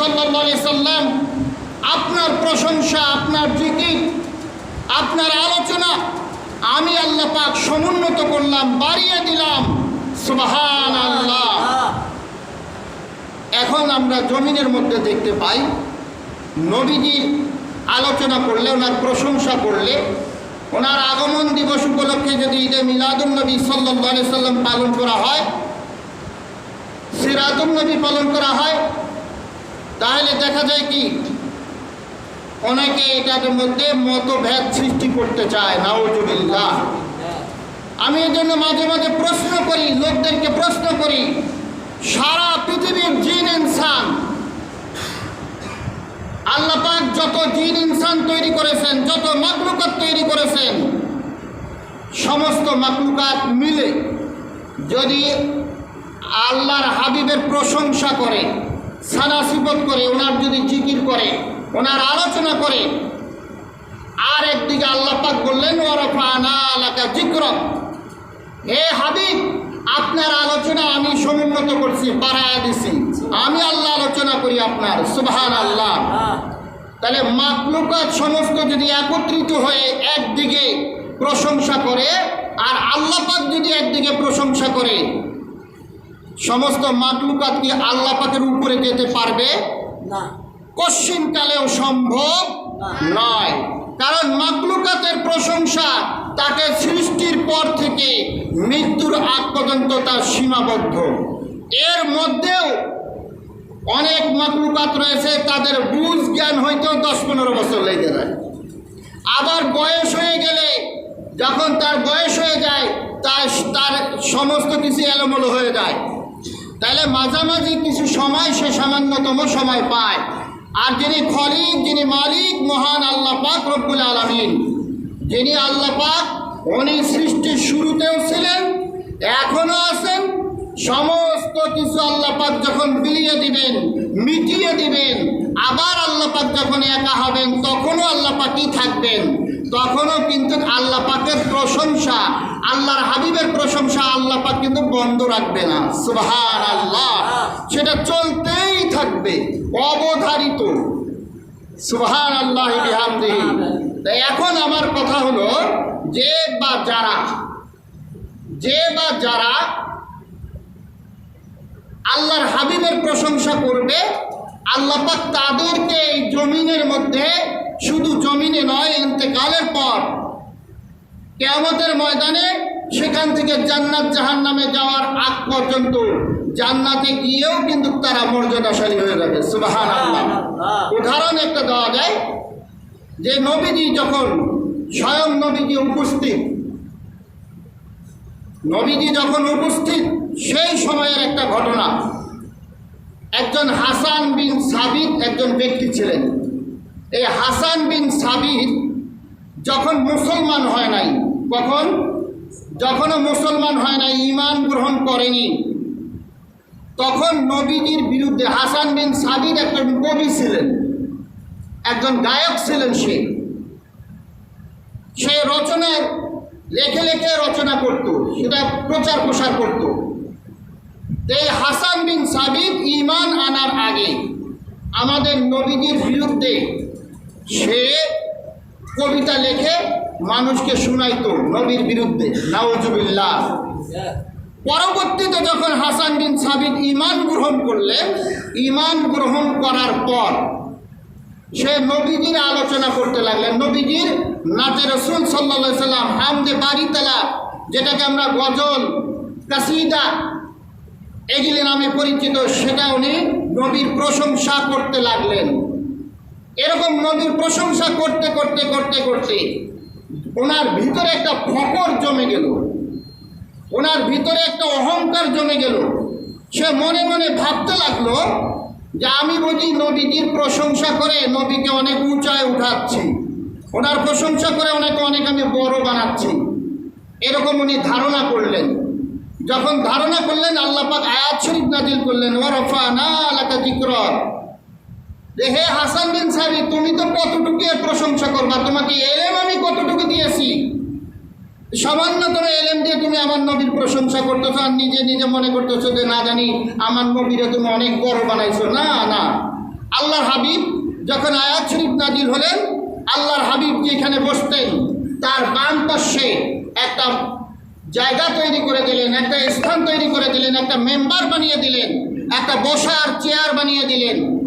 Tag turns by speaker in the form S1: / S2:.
S1: সাল্লি সাল্লাম, আপনার প্রশংসা, আপনার জিকির, আপনার আলোচনা আমি আল্লাহ পাক সমুন্নত করলাম, বাড়িয়ে দিলাম। সুবাহান আল্লাহ এখন আমরা জমিনের মধ্যে দেখতে পাই নবীজির আলোচনা করলে, ওনার প্রশংসা করলে, ওনার আগমন দিবস উপলক্ষে যদি ঈদে মিলাদুল নবী সাল্লাহ সাল্লাম পালন করা হয় সিরাতুল নবী পালন করা হয় তাহলে দেখা যায় কি? অনেকে এটার মধ্যে মতভেদ সৃষ্টি করতে চায়, নাউজুবিল্লাহ। আমি এই জন্য মাঝে মাঝে প্রশ্ন করি, লোকদেরকে প্রশ্ন করি, সারা পৃথিবীর জিন ইনসান, আল্লাহ পাক যত জিন ইনসান তৈরি করেছেন, যত মাকলুকাত তৈরি করেছেন, সমস্ত মাকলুকাত মিলে যদি আল্লাহর হাবিবের প্রশংসা করে সানাসিবত করে, ওনার যদি জিকির করে, ওনার আলোচনা করে, আর একদিকে আল্লাহ পাক বললেন ওরফানা হে হাবিব, আপনার আলোচনা আমি সমুন্নত করছি, বাড়ায় দিছি। আমি আল্লাহ আলোচনা করি আপনার সুবহান আল্লাহ তাহলে মাকলুকাত সমস্ত যদি একত্রিত হয়ে একদিকে প্রশংসা করে, আর আল্লাহ পাক যদি একদিকে প্রশংসা করে সমস্ত মাকলুকাত কি আল্লাহ পাকের উপরে যেতে পারবে?
S2: না।
S1: কশ্চিন কালেও সম্ভব নয়। কারণ মাকলুকাতের প্রশংসা তাকে সৃষ্টির পর থেকে মৃত্যুর আগ পর্যন্ত তার সীমাবদ্ধ। এর মধ্যেও অনেক মাকলুকাত রয়েছে তাদের বুঝ জ্ঞান হয়তো দশ পনেরো বছর লেগে যায়। আবার বয়স হয়ে গেলে যখন তার বয়স হয়ে যায় তার তার সমস্ত কিছু এলোমেলো হয়ে যায়। তাহলে মাঝামাঝি কিছু সময় সে সামান্যতম সময় পায়। আর যিনি খলিক, যিনি মালিক, মহান আল্লাহ পাক রব্বুল আলমিন। যিনি আল্লাহ পাক, উনি সৃষ্টির শুরুতেও ছিলেন এখনও আছেন। সমস্ত কিছু আল্লাহ পাক যখন বিলিয়ে দিবেন, মিটিয়ে দিবেন, আবার আল্লাহ পাক যখন একা হবেন, তখনও আল্লাহ পাকই থাকবেন। তখনও কিন্তু আল্লাহ পাকের প্রশংসা, আল্লাহর হাবিবের প্রশংসা আল্লাহ পাক কিন্তু বন্ধ রাখবে না। সুবহান আল্লাহ সেটা চলতেই থাকবে, অবধারিত। সুবহান আল্লাহ তা এখন আমার কথা হলো, যে বা যারা, যে বা যারা আল্লাহর হাবিবের প্রশংসা করবে, আল্লাহ পাক তাদেরকে এই জমিনের মধ্যে শুধু জমিনে নয় কেয়ামতের ময়দানে সেখান থেকে জান্নাত জাহান নামে যাওয়ার আগ পর্যন্ত জান্নাতে গিয়েও কিন্তু তারা মর্যাদাশালী হয়ে যাবে। সুবাহান আল্লাহ উদাহরণ একটা দেওয়া যায় যে নবীজি যখন স্বয়ং নবীজি উপস্থিত নবীজি যখন উপস্থিত সেই সময়ের একটা ঘটনা। একজন হাসান বিন সাবিত একজন ব্যক্তি ছিলেন। এই হাসান বিন সাবিত যখন মুসলমান হয় নাই কখন? যখনও মুসলমান হয় না ইমান গ্রহণ করেনি। তখন নবীজির বিরুদ্ধে হাসান বিন সাবির একজন কবি ছিলেন। একজন গায়ক ছিলেন সে। সে রচনার লেখে লেখে রচনা করত, সেটা প্রচার প্রসার করত। এই হাসান বিন সাবিব ইমান আনার আগে আমাদের নবীজির বিরুদ্ধে সে কবিতা লেখে মানুষকে শুনাইতো নবীর বিরুদ্ধে নাওজুবিল্লাহ পরবর্তীতে যখন হাসান বিন সাবিদ ইমান গ্রহণ করলেন ইমান গ্রহণ করার পর সে নবীজির আলোচনা করতে লাগলেন। নবীজির নাচে রসুল সাল্লা সাল্লাম হামদে বাড়িতলা যেটাকে আমরা গজল, কাসিদা, এগুলি নামে পরিচিত, সেটা উনি নবীর প্রশংসা করতে লাগলেন। এরকম নবীর প্রশংসা করতে করতে করতে করতে ওনার ভিতরে একটা ফকর জমে গেল। ওনার ভিতরে একটা অহংকার জমে গেল। সে মনে মনে ভাবতে লাগল যে আমি বুঝি নবীজির প্রশংসা করে নবীকে অনেক উঁচায় উঠাচ্ছি। ওনার প্রশংসা করে ওনাকে অনেক আমি বড় বানাচ্ছি। এরকম উনি ধারণা করলেন। যখন ধারণা করলেন, আল্লাহ পাক আয়াত শরীফ নাজিল করলেন ওরফা না আলাকা জিক্রর যে, হে হাসান বিন সারি, তুমি তো কতটুকু এর প্রশংসা করবা? তোমাকে এলেম আমি কতটুকু দিয়েছি? সামান্য করে এলেম দিয়ে তুমি আমার নবীর প্রশংসা করতেছ আর নিজে নিজে মনে করতেছো যে, না জানি, আমার নবীরে তুমি অনেক বড় বানাইছো। না না। আল্লাহর হাবিব যখন আয়াত শরীফ নাজির হলেন, আল্লাহর হাবিব যেখানে বসতেন, তার বাম পার্শ্বে একটা জায়গা তৈরি করে দিলেন, একটা স্থান তৈরি করে দিলেন, একটা মেম্বার বানিয়ে দিলেন, একটা বসার চেয়ার বানিয়ে দিলেন।